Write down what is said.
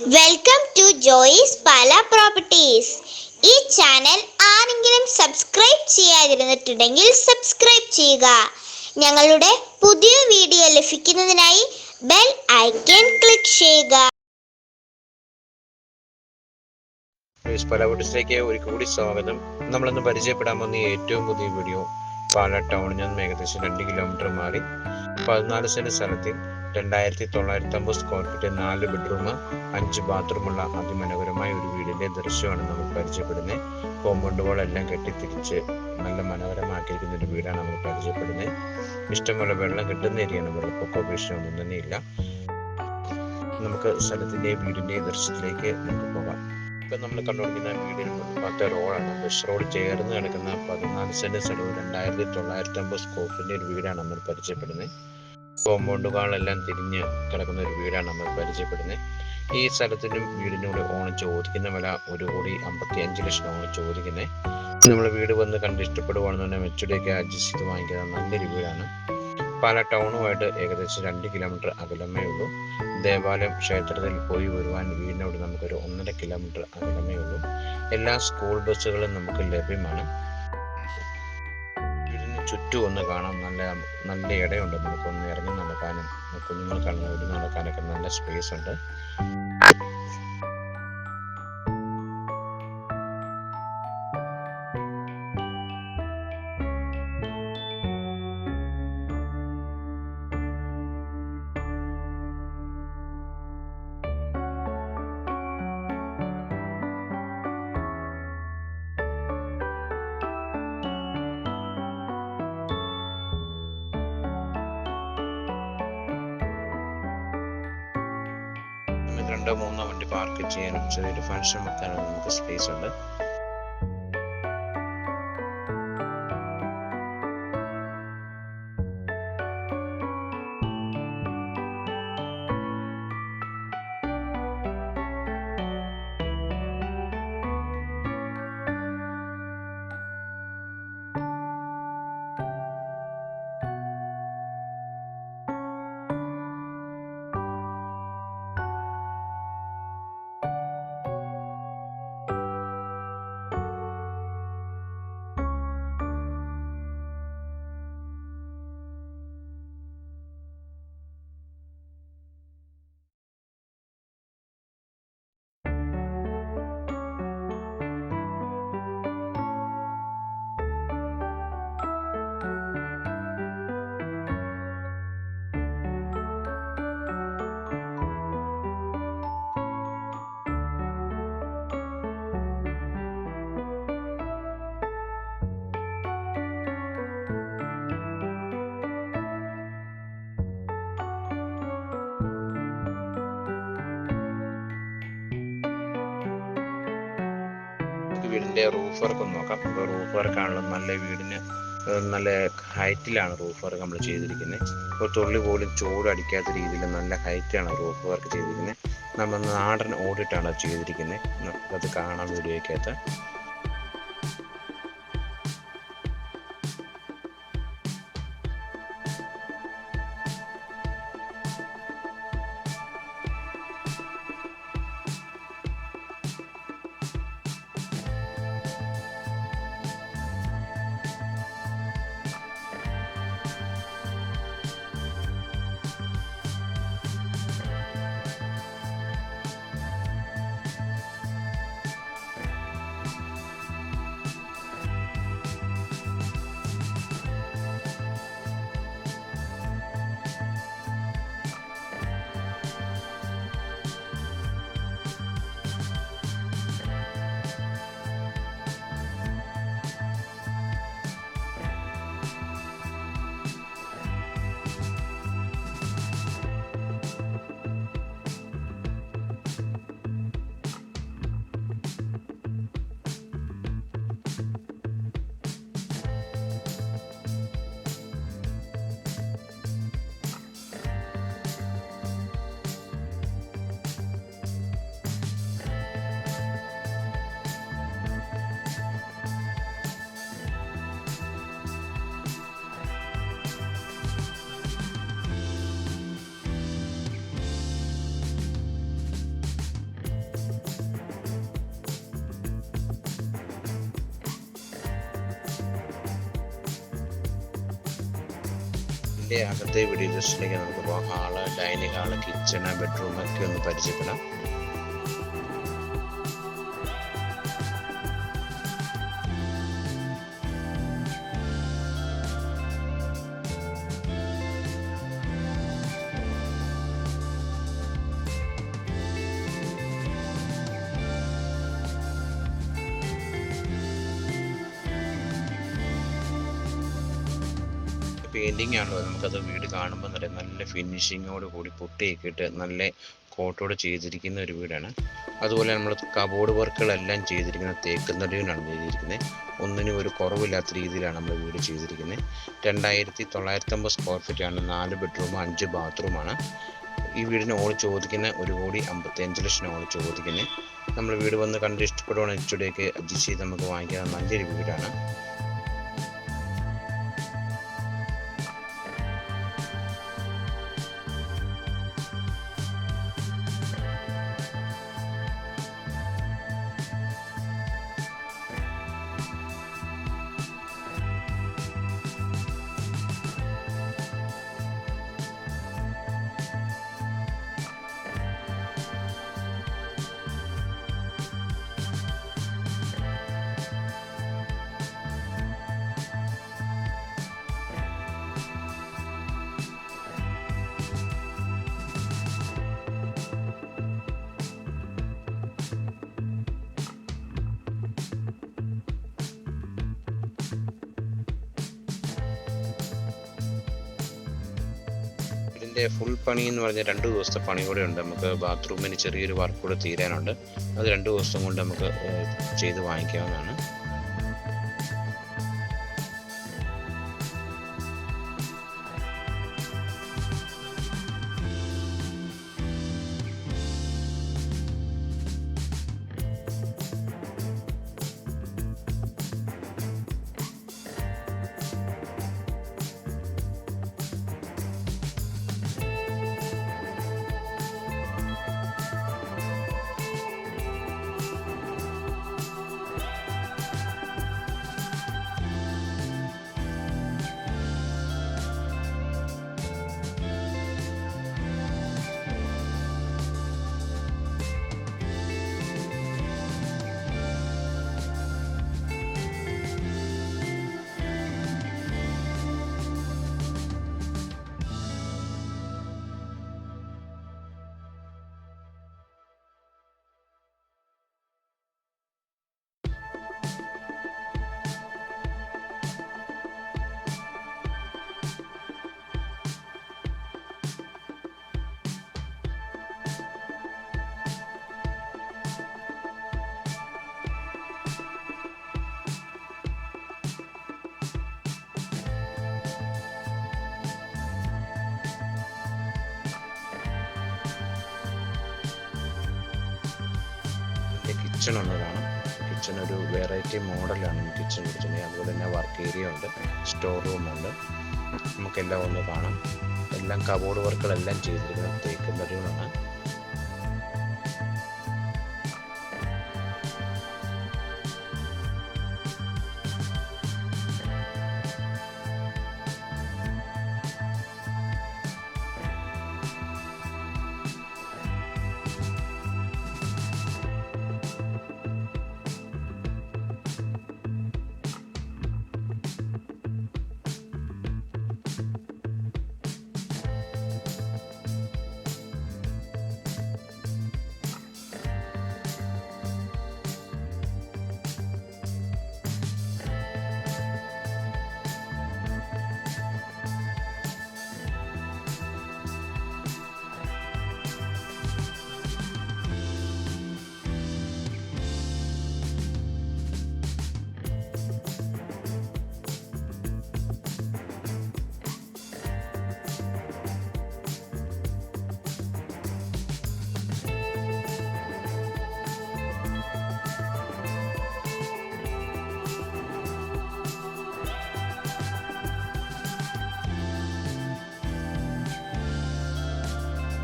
Welcome to Joy's Pala properties ഈ channel ആരെങ്കിലും subscribe ചെയ്യാതിരുന്നിട്ടുണ്ടെങ്കിൽ സബ്സ്ക്രൈബ് ചെയ്യുക. ഞങ്ങളുടെ പുതിയ വീഡിയോ ലഭിക്കുന്നതിനായി ബെൽ ഐക്കൺ ക്ലിക്ക് ചെയ്യുക. പലവട്ടത്തിലേക്ക് ഒരിക്കൽ കൂടി സ്വാഗതം. നമ്മളിന്ന് പരിചയപ്പെടാൻ വന്ന ഏറ്റവും പുതിയ വീഡിയോ പാല ടൗണിൽ നിന്ന് ഏകദേശം രണ്ട് കിലോമീറ്റർ മാറി പതിനാല് സെന്റ് സ്ഥലത്തിൽ രണ്ടായിരത്തി തൊള്ളായിരത്തി അമ്പത് സ്ക്വയർ ഫീറ്റ് നാല് ബെഡ്റൂം അഞ്ച് ബാത്റൂമുള്ള അതിമനോഹരമായ ഒരു വീടിന്റെ ദൃശ്യമാണ് നമുക്ക് പരിചയപ്പെടുന്നത്. കോമ്പൗണ്ട് എല്ലാം കെട്ടിത്തിരിച്ച് നല്ല മനോഹരമാക്കിയിരിക്കുന്ന ഒരു വീടാണ് നമുക്ക് പരിചയപ്പെടുന്നത്. ഇഷ്ടംപോലെ വെള്ളം കിട്ടുന്ന ഏരിയയാണ് വെള്ളപ്പൊക്കോ ഭീഷണിയൊന്നും തന്നെയില്ല നമുക്ക് സ്ഥലത്തിന്റെ വീടിന്റെ ദൃശ്യത്തിലേക്ക് നമുക്ക് പോകാം. ഇപ്പം നമ്മൾ കണ്ടുപിടിക്കുന്ന വീടിന് മുൻപാത്ത റോഡാണ് ബസ് റോഡ് ചേർന്ന് കിടക്കുന്ന പതിനാല് സെന്റ് സ്ഥലവും രണ്ടായിരത്തി തൊള്ളായിരത്തി അമ്പത് സ്കോപ്പിന്റെ ഒരു വീടാണ് നമ്മൾ പരിചയപ്പെടുന്നത്. കോമ്പൗണ്ടുകളെല്ലാം തിരിഞ്ഞ് കിടക്കുന്ന ഒരു വീടാണ് നമ്മൾ പരിചയപ്പെടുന്നത്. ഈ സ്ഥലത്തിനും വീടിനോട് ഓണം ചോദിക്കുന്ന വില ഒരു കോടി അമ്പത്തി അഞ്ച് ലക്ഷം ഓണം ചോദിക്കുന്നത്. നമ്മൾ വീട് വന്ന് കണ്ട് ഇഷ്ടപ്പെടുവാണെന്നുണ്ടെങ്കിൽ മെച്ചുടിയൊക്കെ അഡ്ജസ്റ്റ് ചെയ്ത് വാങ്ങിക്കുന്ന നല്ലൊരു വീടാണ്. പല ടൗണുമായിട്ട് ഏകദേശം രണ്ട് കിലോമീറ്റർ അകലമേ ഉള്ളൂ. ദേവാലയം ക്ഷേത്രത്തിൽ പോയി വരുവാൻ വീടിനോട് നമുക്കൊരു ഒന്നര കിലോമീറ്റർ അകലമേ ഉള്ളൂ. എല്ലാ സ്കൂൾ ബസ്സുകളും നമുക്ക് ലഭ്യമാണ്. ചുറ്റും ഒന്ന് കാണാം നല്ല നല്ല ഇടയുണ്ട്. നമുക്കൊന്ന് ഇറങ്ങി നടക്കാനും കുഞ്ഞുങ്ങൾ കാണുന്ന ഒരു നടക്കാനൊക്കെ നല്ല സ്പേസ് ഉണ്ട്. രണ്ടോ മൂന്നോ വണ്ടി പാർക്ക് ചെയ്യാനും ചെറിയൊരു ഫംഗ്ഷൻ വെക്കാനും നമുക്ക് സ്പേസ് ഉണ്ട്. വീടിന്റെ റൂഫ് വർക്ക് ഒന്ന് നോക്കാം. ഇപ്പോൾ റൂഫ് വർക്കാണല്ലോ നല്ല വീടിന് നല്ല ഹൈറ്റിലാണ് റൂഫ് വർക്ക് നമ്മൾ ചെയ്തിരിക്കുന്നത്. ഇപ്പോൾ തുള്ളി പോലും ചൂട് അടിക്കാത്ത രീതിയിൽ നല്ല ഹൈറ്റിലാണ് റൂഫ് വർക്ക് ചെയ്തിരിക്കുന്നത്. നമ്മൾ നാടൻ ഓടിട്ടാണ് ചെയ്തിരിക്കുന്നത്. നമുക്കത് കാണാം വീഡിയോയ്ക്കകത്ത്. വീടിന്റെ അകത്തെ ലിസ്റ്റിലേക്ക് നമുക്ക് പോകാം. Hall dining hall kitchen bedroom ഒക്കെ ഒന്ന് പരിചയപ്പെടാം. പെയിന്റിങ് ആണല്ലോ നമുക്കത് വീട് കാണുമ്പോൾ നല്ല നല്ല ഫിനിഷിങ്ങോട് കൂടി പൊട്ടിയൊക്കെ ഇട്ട് നല്ല കോട്ടോട് ചെയ്തിരിക്കുന്ന ഒരു വീടാണ്. അതുപോലെ നമ്മൾ കബോർഡ് വർക്കുകളെല്ലാം ചെയ്തിരിക്കുന്നത് തേക്കുന്നടിയിലാണ് ചെയ്തിരിക്കുന്നത്. ഒന്നിനും ഒരു കുറവില്ലാത്ത രീതിയിലാണ് നമ്മൾ വീട് ചെയ്തിരിക്കുന്നത്. രണ്ടായിരത്തി തൊള്ളായിരത്തമ്പത് സ്ക്വയർ ആണ്. നാല് ബെഡ്റൂം അഞ്ച് ബാത്റൂമാണ് ഈ വീടിന് ഓൾ ചോദിക്കുന്ന ഒരു കോടി അമ്പത്തിയഞ്ച് ലക്ഷം ഓൾ ചോദിക്കുന്നത്. നമ്മൾ വീട് വന്ന് കണ്ട് ഇഷ്ടപ്പെടുവാണെങ്കിൽ ഇച്ചിരിയൊക്കെ അഡ്ജസ്റ്റ് ചെയ്ത് നമുക്ക് വാങ്ങിക്കാൻ നല്ലൊരു വീടാണ്. ഇതിന്റെ ഫുൾ പണി എന്ന് പറഞ്ഞാൽ രണ്ട് ദിവസത്തെ പണി കൂടെ ഉണ്ട്. നമുക്ക് ബാത്റൂമിന് ചെറിയൊരു വർക്ക് കൂടെ തീരാനുണ്ട്. അത് രണ്ട് ദിവസം കൊണ്ട് നമുക്ക് ചെയ്ത് വാങ്ങിക്കാവുന്നതാണ്. കിച്ചൺ ഉള്ളതാണ്. കിച്ചൺ ഒരു വെറൈറ്റി മോഡലാണ് കിച്ചൺ കൊടുത്തിട്ടുണ്ടെങ്കിൽ അതുപോലെ തന്നെ വർക്ക് ഏരിയ ഉണ്ട് സ്റ്റോർ റൂം ഉണ്ട്. നമുക്കെല്ലാം ഒന്ന് കാണാം. എല്ലാം കബോർഡ് വർക്കുകളെല്ലാം ചെയ്തിരിക്കുന്നത് തേക്ക് തടികളാണ്